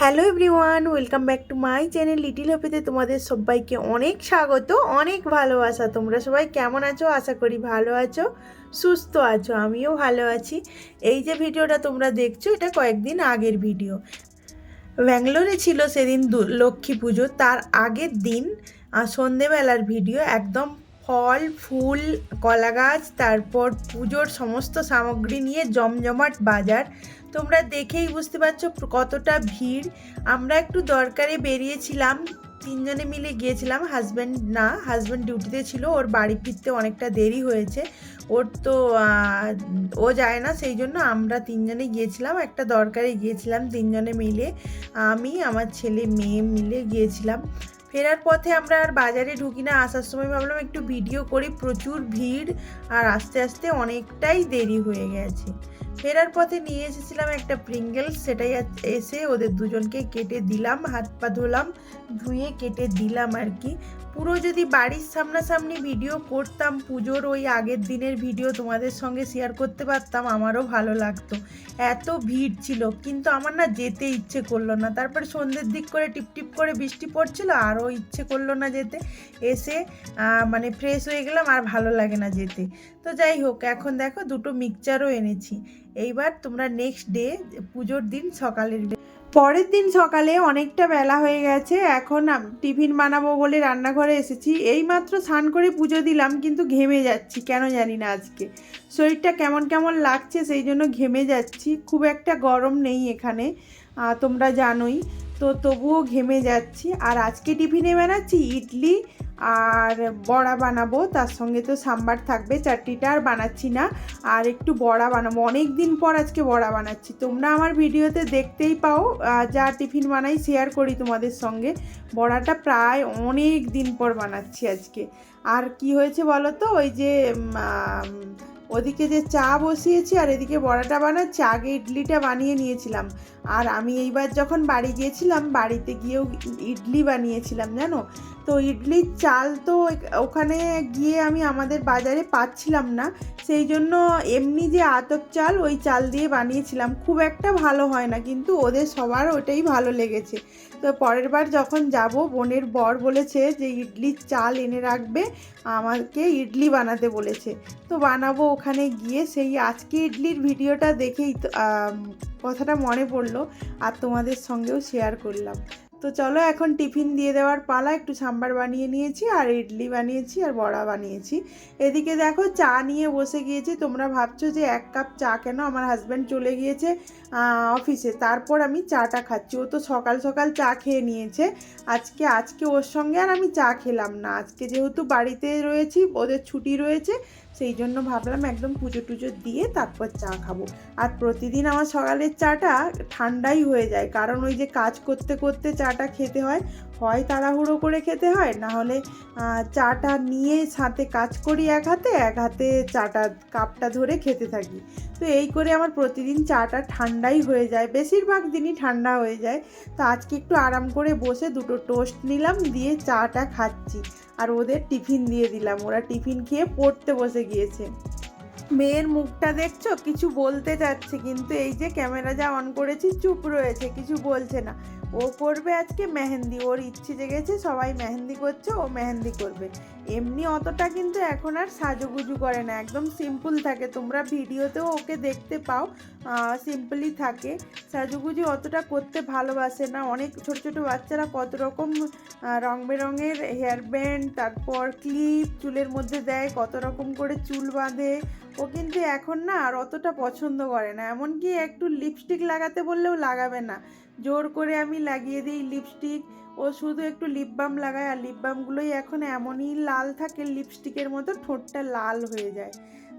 Hello everyone, welcome back to my channel little হপিতে তোমাদের সবাইকে অনেক স্বাগত, অনেক ভালোবাসা। তোমরা সবাই কেমন আছো? আশা করি ভালো আছো, সুস্থ আছো, আমিও ভালো আছি। এই যে ভিডিওটা তোমরা দেখছ, এটা কয়েকদিন আগের ভিডিও। ব্যাঙ্গালোরে ছিল সেদিন লক্ষ্মী পুজো, তার আগের দিন সন্ধেবেলার ভিডিও একদম ফল, ফুল কলা গাছ তারপর পুজোর সমস্ত সামগ্রী নিয়ে জমজমাট বাজার। তোমরা দেখেই বুঝতে পারছ কতটা ভিড়। আমরা একটু দরকারে বেরিয়েছিলাম। তিনজনে মিলে গিয়েছিলাম হাজব্যান্ড না হাজব্যান্ড ডিউটিতে ছিল, ওর বাড়ি ফিরতে অনেকটা দেরি হয়েছে। ওর তো ও যায় না, সেই জন্য আমরা তিনজনে গিয়েছিলাম, একটা দরকারে গিয়েছিলাম তিনজনে মিলে। আমি, আমার ছেলে, মেয়ে মিলে গিয়েছিলাম। ফেরার পথে আমরা আর বাজারে ঢুকি না, আসার সময় ভাবলাম একটু ভিডিও করি, প্রচুর ভিড়, আর আস্তে আস্তে অনেকটাই দেরি হয়ে গেছে। ফেরার পথে নিয়ে এসেছিলাম একটা প্রিঙ্গেল সেটাই এসে ওদের দুজনকে কেটে দিলাম, হাত পা ধুলাম, ধুয়ে কেটে দিলাম আর কি। পুরো যদি বাড়ির সামনাসামনি ভিডিও করতাম, পুজোর ওই আগের দিনের ভিডিও তোমাদের সঙ্গে শেয়ার করতে পারতাম, আমারও ভালো লাগতো। এত ভিড় ছিল, কিন্তু আমার না যেতে ইচ্ছে করল না। তারপর সন্ধ্যের দিক করে টিপ টিপ করে বৃষ্টি পড়ছিল, আরও ইচ্ছে করল না যেতে। এসে মানে ফ্রেশ হয়ে গেলাম, আর ভালো লাগে না যেতে। তো যাই হোক, এখন দেখো দুটো মিক্সচারও এনেছি। এইবার তোমরা নেক্সট ডে পুজোর দিন সকালের পরের দিন সকালে অনেকটা বেলা হয়ে গেছে, এখন টিফিন বানাবো বলে রান্নাঘরে এসেছি। এইমাত্র স্নান করে পুজো দিলাম, কিন্তু ঘেমে যাচ্ছি, কেন জানি না আজকে। শরীরটা কেমন কেমন লাগছে সেই জন্য ঘেমে যাচ্ছি, খুব একটা গরম নেই এখানে তোমরা জানোই। তো তবুও ঘেমে যাচ্ছি। আর আজকে টিফিনে বানাচ্ছি ইডলি আর বড়া বানাবো। তার সঙ্গে তো সাম্বার থাকবে, চাটনিটা আর বানাচ্ছি না। আর একটু বড়া বানাবো। অনেক দিন পর আজকে বড়া বানাচ্ছি। তোমরা আমার ভিডিওতে দেখতেই পাও যা টিফিন বানাই শেয়ার করি তোমাদের সঙ্গে। বড়াটা প্রায় অনেক দিন পর বানাচ্ছি আজকে। আর কি হয়েছে বলো তো? ওই যে ওদিকে যে চা বসিয়েছি আর এদিকে বড়াটা বানাচ্ছি আগে ইডলিটা বানিয়ে নিয়েছিলাম। আর আমি এইবার যখন বাড়ি গিয়েছিলাম, বাড়িতে গিয়েও ইডলি বানিয়েছিলাম, জানো? তো ইডলির চাল তো ওখানে গিয়ে আমি আমাদের বাজারে পাচ্ছিলাম না। সেই জন্য এমনি যে আতপ চাল, ওই চাল দিয়ে বানিয়েছিলাম। খুব একটা ভালো হয় না, কিন্তু ওদের সবার ওটাই ভালো লেগেছে। তো পরের বার যখন যাব, বোনের বর বলেছে যে, ইডলির চাল এনে রাখবে, আমাকে ইডলি বানাতে বলেছে। তো বানাবো ওখানে গিয়ে সেই আজকে ইডলির ভিডিওটা দেখেই কথাটা মনে পড়ল আর তোমাদের সঙ্গেও শেয়ার করলাম। তো চলো এখন টিফিন দিয়ে দেওয়ার পালা, একটু সাম্বার বানিয়ে নিয়েছি আর ইডলি বানিয়েছি আর বড়া বানিয়েছি। এদিকে দেখো চা নিয়ে বসে গিয়েছি, তোমরা ভাবছ যে এক কাপ চা কেন? আমার হাজব্যান্ড চলে গিয়েছে অফিসে তারপর আমি চাটা খাচ্ছি। ও তো সকাল সকাল চা খেয়ে নিয়েছে, আজকে আজকে ওর সঙ্গে আর আমি চা খেলাম না। আজকে যেহেতু বাড়িতে রয়েছি, ওদের ছুটি রয়েছে সেই জন্য ভাবলাম একদম পুজো টুজো দিয়ে তারপর চা খাব। আর প্রতিদিন আমার সকালের চাটা ঠান্ডাই হয়ে যায়, কারণ ওই যে কাজ করতে করতে চাটা খেতে হয় হয় তাড়াহুড়ো করে খেতে হয়, না হলে চাটা নিয়ে সাথে কাজ করি এক হাতে এক হাতে চাটা, কাপটা ধরে খেতে থাকি। তো এই করে আমার প্রতিদিন চাটা ঠান্ডাই হয়ে যায়, বেশিরভাগ দিনই ঠান্ডা হয়ে যায়। তো আজকে একটু আরাম করে বসে দুটো টোস্ট নিলাম, দিয়ে চাটা খাচ্ছি। আর ওদের টিফিন দিয়ে দিলাম। ওরা টিফিন খেয়ে পড়তে বসে গিয়েছে। মেয়ের মুখটা দেখছ? কিছু বলতে চাচ্ছে, কিন্তু এই যে ক্যামেরা যা অন করেছি, চুপ রয়েছে, কিছু বলছে না। ও করবে আজকে মেহেন্দি, ওর ইচ্ছে জেগেছে সবাই মেহেন্দি করছে, ও মেহেন্দি করবে। এমনি অতটা কিন্তু এখন আর সাজুগুজু করে না, একদম সিম্পল থাকে। তোমরা ভিডিওতেও ওকে দেখতে পাও সিম্পলই থাকে। সাজুগুজু অতটা করতে ভালোবাসে না। অনেক ছোট ছোট বাচ্চারা কত রকম রং বেরঙের হেয়ার ব্যান্ড তারপর ক্লিপ চুলের মধ্যে দেয়, কত রকম করে চুল বাঁধে। ও কিন্তু এখন না আর অতটা পছন্দ করে না। এমনকি একটু লিপস্টিক লাগাতে বললেও লাগাবে না। জোর করে আমি লাগিয়ে দিই লিপস্টিক ও শুধু একটু লিপ বাম লাগায়, আর লিপ বামগুলোই এখন এমনই লাল থাকে লিপস্টিকের মতো ঠোঁটটা লাল হয়ে যায়।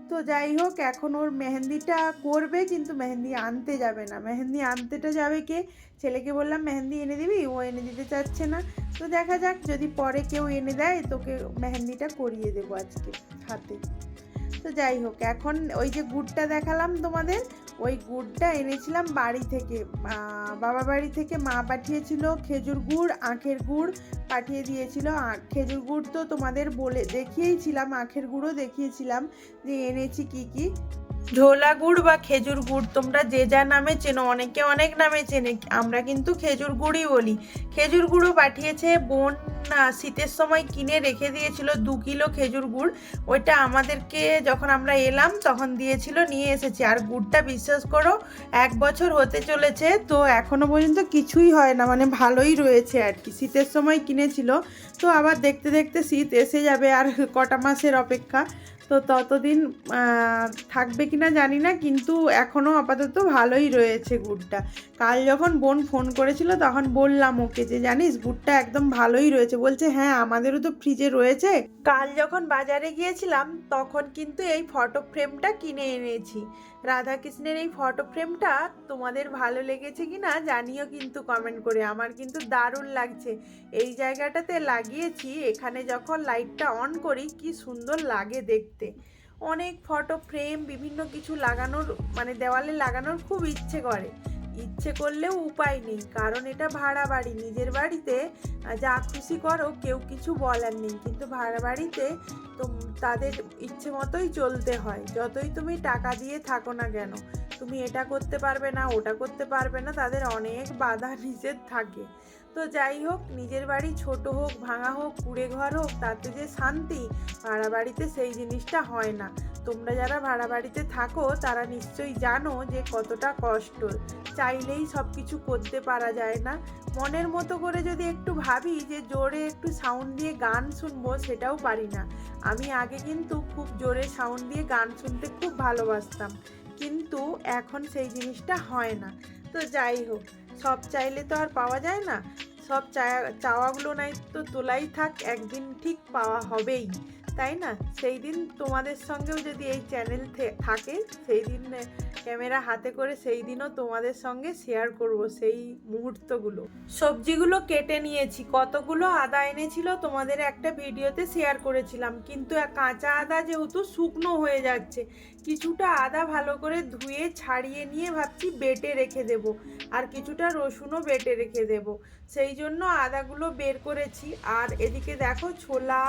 তো যাই হোক, এখন ওর মেহেন্দিটা করবে, কিন্তু মেহেন্দি আনতে যাবে না। মেহেন্দি আনতেটা যাবে কে? ছেলেকে বললাম, মেহেন্দি এনে দিবি? ও এনে দিতে চাচ্ছে না। তো দেখা যাক, যদি পরে কেউ এনে দেয়, তোকে মেহেন্দিটা করিয়ে দেবো আজকে হাতে। তো যাই হোক, এখন ওই যে গুড়টা দেখালাম তোমাদের, ওই গুড়টা এনেছিলাম বাড়ি থেকে। বাবা বাড়ি থেকে মা পাঠিয়েছিল খেজুর গুড়, আখের গুড় পাঠিয়ে দিয়েছিল। খেজুর গুড় তো তোমাদের বলে দেখিয়েছিলাম, আখের গুড়ও দেখিয়েছিলাম যে এনেছি কি কি। ঝোলা গুড় বা খেজুর গুড়, তোমরা যে যা নামে চেনো, অনেকে অনেক নামে চেনে, আমরা কিন্তু খেজুর গুড়ই বলি। খেজুর গুঁড়ো পাঠিয়েছে বোন শীতের সময় কিনে রেখে দিয়েছিল দু কিলো খেজুর গুড়। ওইটা আমাদেরকে যখন আমরা এলাম, তখন দিয়েছিল, নিয়ে এসেছি। আর গুড়টা বিশ্বাস করো, এক বছর হতে চলেছে, তো এখনও পর্যন্ত কিছুই হয় না মানে ভালোই রয়েছে আর কি। শীতের সময় কিনেছিল, তো আবার দেখতে দেখতে শীত এসে যাবে আর কটা মাসের অপেক্ষা। তো ততদিন থাকবে কি না জানি না, কিন্তু এখনও আপাতত ভালোই রয়েছে গুড়টা। কাল যখন বোন ফোন করেছিল, তখন বললাম ওকে যে, জানিস, গুড়টা একদম ভালোই রয়েছে। বলছে হ্যাঁ আমাদেরও তো ফ্রিজে রয়েছে। কাল যখন বাজারে গিয়েছিলাম, তখন কিন্তু এই ফটো ফ্রেমটা কিনে এনেছি। রাধাকৃষ্ণের এই ফটো ফ্রেমটা তোমাদের ভালো লেগেছে কি না জানিও কিন্তু কমেন্ট করে। আমার কিন্তু দারুণ লাগছে। এই জায়গাটাতে লাগিয়েছি, এখানে যখন লাইটটা অন করি, কি সুন্দর লাগে দেখতে। অনেক ফটো ফ্রেম বিভিন্ন কিছু লাগানোর মানে দেওয়ালে লাগানোর খুব ইচ্ছে করে। ইচ্ছে করলেও উপায় নেই। কারণ এটা ভাড়া বাড়ি। নিজের বাড়িতে যা খুশি করো, কেউ কিছু বলার নেই। কিন্তু ভাড়া বাড়িতে তো তাদের ইচ্ছে মতোই চলতে হয়। যতই তুমি টাকা দিয়ে থাকো না কেন, তুমি এটা করতে পারবে না, ওটা করতে পারবে না, তাদের অনেক বাধা নিষেধ থাকে। তো যাই হোক, নিজের বাড়ি ছোট হোক, ভাঙা হোক, কুড়ে ঘর হোক, তাতে যে শান্তি, ভাড়া বাড়িতে সেই জিনিসটা হয় না। তোমরা যারা ভাড়া বাড়িতে থাকো, তারা নিশ্চয়ই জানো যে কতটা কষ্ট। চাইলেই সব কিছু করতে পারা যায় না। মনের মতো করে যদি একটু ভাবি যে জোরে একটু সাউন্ড দিয়ে গান শুনব সেটাও পারি না। আমি আগে কিন্তু খুব জোরে সাউন্ড দিয়ে গান শুনতে খুব ভালোবাসতাম। কিন্তু এখন সেই জিনিসটা হয় না। তো যাই হোক, সব চাইলে তো আর পাওয়া যায় না। সব চাওয়াগুলো নাই তো তোলাই থাক, একদিন ঠিক পাওয়া হবেই। তাই না? সেই দিন তোমাদের সঙ্গেও যদি এই চ্যানেল থাকে সেই দিন ক্যামেরা হাতে করে সেই দিনও তোমাদের সঙ্গে শেয়ার করব সেই মুহূর্তগুলো। সবজিগুলো কেটে নিয়েছি, কতগুলো আদা এনেছিল তোমাদের একটা ভিডিওতে শেয়ার করেছিলাম, কিন্তু কাঁচা আদা যেহেতু শুকনো হয়ে যাচ্ছে কিছুটা আদা ভালো করে ধুয়ে, ছাড়িয়ে নিয়ে ভাবছি বেটে রেখে দেব। আর কিছুটা রসুনও বেটে রেখে দেব। সেই জন্য আদাগুলো বের করেছি। আর এদিকে দেখো ছোলা,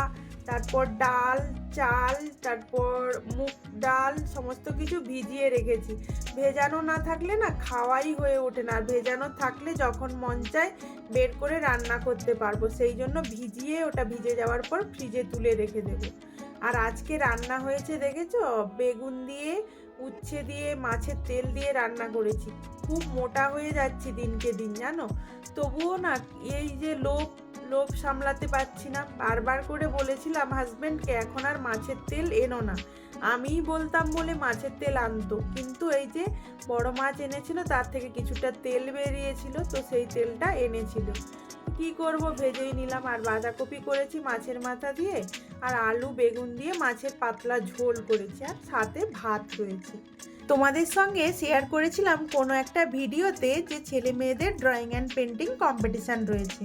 তারপর ডাল, চাল, তারপর মুগ ডাল, সমস্ত কিছু ভিজিয়ে রেখেছি। ভেজানো না থাকলে না খাওয়াই হয়ে ওঠে না। ভেজানো থাকলে যখন মন চায় বের করে রান্না করতে পারব। সেই জন্য ভিজিয়ে ওটা ভিজে যাওয়ার পর ফ্রিজে তুলে রেখে দেবো। আর আজকে রান্না হয়েছে দেখেছ? বেগুন দিয়ে, উচ্ছে দিয়ে, মাছের তেল দিয়ে রান্না করেছি। খুব মোটা হয়ে যাচ্ছি দিনকে দিন, জানো? তবুও না এই যে লোভ লোভ সামলাতে পারছি না। বারবার করে বলেছিলাম হাজবেন্ডকে এখন আর মাছের তেল এনো না। আমিই বলতাম বলে মাছের তেল আনতো। কিন্তু এই যে বড় মাছ এনেছিল, তার থেকে কিছুটা তেল বেরিয়েছিল, তো সেই তেলটা এনেছিল। কি করব? ভেজেই নিলাম। আর বাঁধাকপি করেছি মাছের মাথা দিয়ে। আর আলু, বেগুন দিয়ে মাছের পাতলা ঝোল করেছি আর সাথে ভাত রয়েছে। তোমাদের সঙ্গে শেয়ার করেছিলাম কোনো একটা ভিডিওতে যে ছেলে মেয়েদের ড্রয়িং অ্যান্ড পেন্টিং কম্পিটিশান রয়েছে।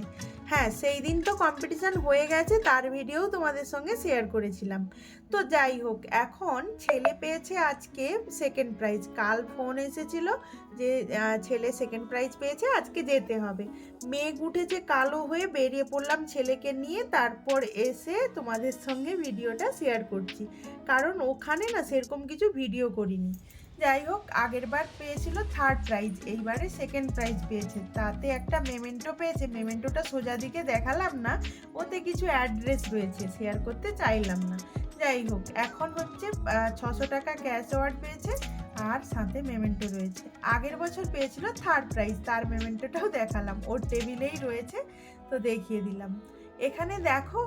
হ্যাঁ সেই দিন তো কম্পিটিশান হয়ে গেছে, তার ভিডিও তোমাদের সঙ্গে শেয়ার করেছিলাম। তো যাই হোক, এখন ছেলে পেয়েছে আজকে সেকেন্ড প্রাইজ কাল ফোন এসেছিল যে ছেলে সেকেন্ড প্রাইজ পেয়েছে, আজকে যেতে হবে। মেঘ উঠেছে কালো হয়ে বেরিয়ে পড়লাম ছেলেকে নিয়ে, তারপর এসে তোমাদের সঙ্গে ভিডিওটা শেয়ার করছি। কারণ ওখানে না সেরকম কিছু ভিডিও করিনি। যাই হোক, আগের বার পেয়েছিল থার্ড প্রাইজ এইবারে সেকেন্ড প্রাইজ পেয়েছে। তাতে একটা মেমেন্টো পেয়েছে। মেমেন্টোটা সোজা দিকে দেখালাম না, ওতে কিছু অ্যাড্রেস রয়েছে শেয়ার করতে চাইলাম না। যাই হোক, এখন হচ্ছে ছশো টাকা ক্যাশ অ্যাওয়ার্ড পেয়েছে আর সাথে মেমেন্টো রয়েছে। আগের বছর পেয়েছিল থার্ড প্রাইজ তার মেমেন্টোটাও দেখালাম। ওর টেবিলেই রয়েছে, তো দেখিয়ে দিলাম। এখানে দেখো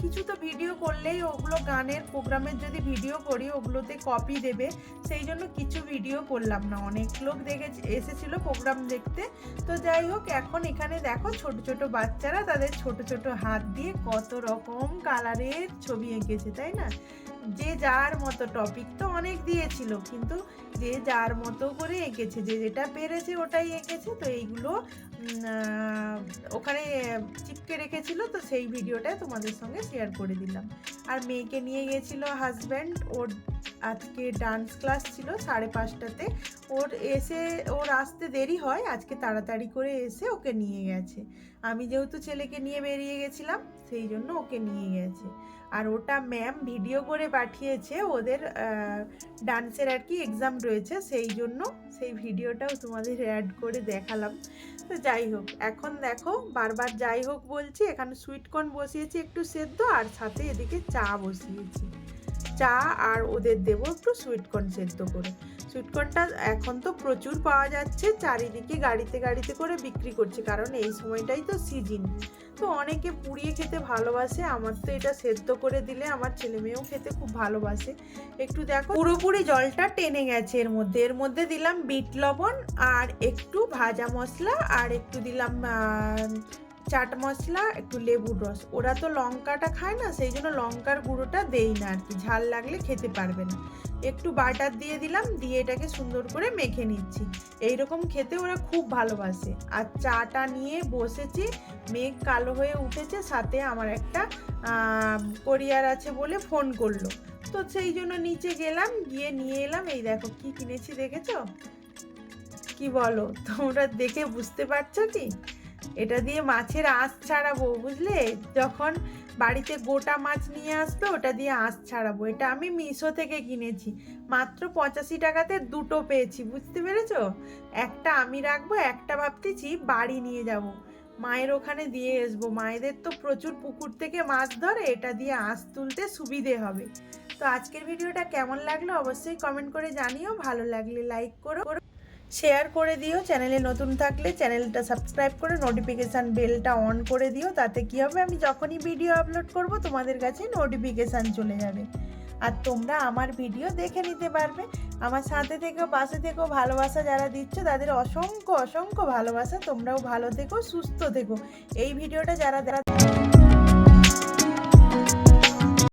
কিছু তো ভিডিও করলেই ওগুলো গানের প্রোগ্রামের যদি ভিডিও করি ওগুলোতে কপি দেবে। সেই জন্য কিছু ভিডিও করলাম না। অনেক লোক দেখে এসেছিল প্রোগ্রাম দেখতে। তো যাই হোক এখন এখানে দেখো ছোট ছোট বাচ্চারা তাদের ছোট ছোট হাত দিয়ে কত রকম কালারের ছবি এঁকেছে তাই না? যে যার মতো টপিক তো অনেক দিয়েছিল কিন্তু যে যার মতো করে এঁকেছে যে যেটা পেরেছে ওটাই এঁকেছে। তো এইগুলো ওখানে চিপকে রেখেছিল, তো সেই ভিডিওটা তোমাদের সঙ্গে শেয়ার করে দিলাম। আর মেয়েকে নিয়ে গেছিল হাজব্যান্ড ওর আজকে ডান্স ক্লাস ছিল সাড়ে পাঁচটাতে। ওর এসে, ওর আসতে দেরি হয়, আজকে তাড়াতাড়ি করে এসে ওকে নিয়ে গেছে। আমি যেহেতু ছেলেকে নিয়ে বেরিয়ে গেছিলাম সেই জন্য ওকে নিয়ে গেছে। আর ওটা ম্যাম ভিডিও করে পাঠিয়েছে, ওদের ডান্সের আর কি এক্সাম রয়েছে, সেই জন্য সেই ভিডিওটাও তোমাদের অ্যাড করে দেখালাম। তো যাই হোক, এখন দেখো বারবার যাই হোক বলছি, এখানে সুইটকর্ন বসিয়েছি একটু সেদ্ধ, আর সাথে এদিকে চা বসিয়েছি। চা আর ওদের দেবো একটু সুইটকর্ন সেদ্ধ করে। সুইটকর্নটা এখন তো প্রচুর পাওয়া যাচ্ছে, চারিদিকে গাড়িতে গাড়িতে করে বিক্রি করছে, কারণ এই সময়টাই তো সিজন তো অনেকে পুড়িয়ে খেতে ভালোবাসে, আমার তো এটা সেদ্ধ করে দিলে আমার ছেলে মেয়েও খেতে খুব ভালোবাসে। একটু দেখো, পুরোপুরি জলটা টেনে গেছে এর মধ্যে। এর মধ্যে দিলাম বিট লবণ আর একটু ভাজা মশলা আর একটু দিলাম চাট মশলা, একটু লেবুর রস। ওরা তো লঙ্কাটা খায় না, সেই জন্য লঙ্কার গুঁড়োটা দেই না আর কি। ঝাল লাগলে খেতে পারবে না। একটু বাটার দিয়ে দিলাম, দিয়ে এটাকে সুন্দর করে মেখে নিচ্ছি। এই রকম খেতে ওরা খুব ভালোবাসে। আর চাটা নিয়ে বসেছি, মেঘ কালো হয়ে উঠেছে, সাথে আমার একটা কোরিয়ার আছে বলে ফোন করল। তো সেই জন্য নিচে গেলাম, গিয়ে নিয়ে এলাম। এই দেখো কি কিনেছি, দেখেছ? কি বলো? তোমরা দেখে বুঝতে পারছ কি? এটা দিয়ে মাছের আঁশ ছাড়াবো, বুঝলে? যখন বাড়িতে গোটা মাছ নিয়ে আসবে, ওটা দিয়ে আঁশ ছাড়াবো। এটা আমি মিশো থেকে কিনেছি। মাত্র পঁচাশি টাকাতে দুটো পেয়েছি, বুঝতে পেরেছ? একটা আমি রাখব, একটা ভাবতেছি বাড়ি নিয়ে যাব। মায়ের ওখানে দিয়ে আসব। মায়েদের তো প্রচুর পুকুর থেকে মাছ ধরে, এটা দিয়ে আঁশ তুলতে সুবিধে হবে। তো আজকের ভিডিওটা কেমন লাগল অবশ্যই কমেন্ট করে জানিও। ভালো লাগলে লাইক করো। শেয়ার করে দিও চ্যানেলে নতুন থাকলে চ্যানেলটা সাবস্ক্রাইব করে নোটিফিকেশান বেলটা অন করে দিও, তাতে কি হবে? আমি যখনই ভিডিও আপলোড করব, তোমাদের কাছে নোটিফিকেশান চলে যাবে। আর তোমরা আমার ভিডিও দেখে নিতে পারবে। আমার সাথে থেকেও, পাশে থেকেও ভালোবাসা যারা দিচ্ছ, তাদের অসংখ্য অসংখ্য ভালোবাসা। তোমরাও ভালো থেকো, সুস্থ থেকো। এই ভিডিওটা যারা যারা